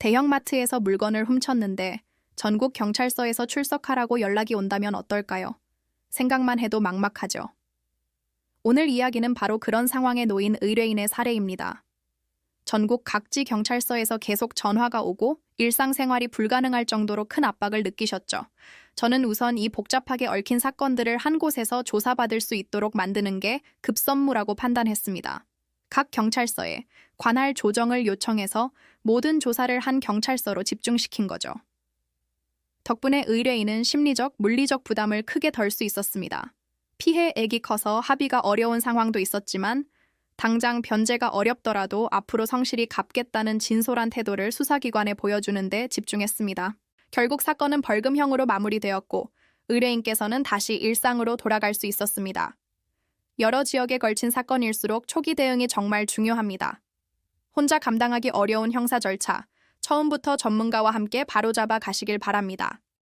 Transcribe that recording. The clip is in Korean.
대형마트에서 물건을 훔쳤는데 전국 경찰서에서 출석하라고 연락이 온다면 어떨까요? 생각만 해도 막막하죠. 오늘 이야기는 바로 그런 상황에 놓인 의뢰인의 사례입니다. 전국 각지 경찰서에서 계속 전화가 오고 일상생활이 불가능할 정도로 큰 압박을 느끼셨죠. 저는 우선 이 복잡하게 얽힌 사건들을 한 곳에서 조사받을 수 있도록 만드는 게 급선무라고 판단했습니다. 각 경찰서에 관할 조정을 요청해서 모든 조사를 한 경찰서로 집중시킨 거죠. 덕분에 의뢰인은 심리적, 물리적 부담을 크게 덜 수 있었습니다. 피해액이 커서 합의가 어려운 상황도 있었지만 당장 변제가 어렵더라도 앞으로 성실히 갚겠다는 진솔한 태도를 수사기관에 보여주는 데 집중했습니다. 결국 사건은 벌금형으로 마무리되었고 의뢰인께서는 다시 일상으로 돌아갈 수 있었습니다. 여러 지역에 걸친 사건일수록 초기 대응이 정말 중요합니다. 혼자 감당하기 어려운 형사 절차, 처음부터 전문가와 함께 바로잡아 가시길 바랍니다.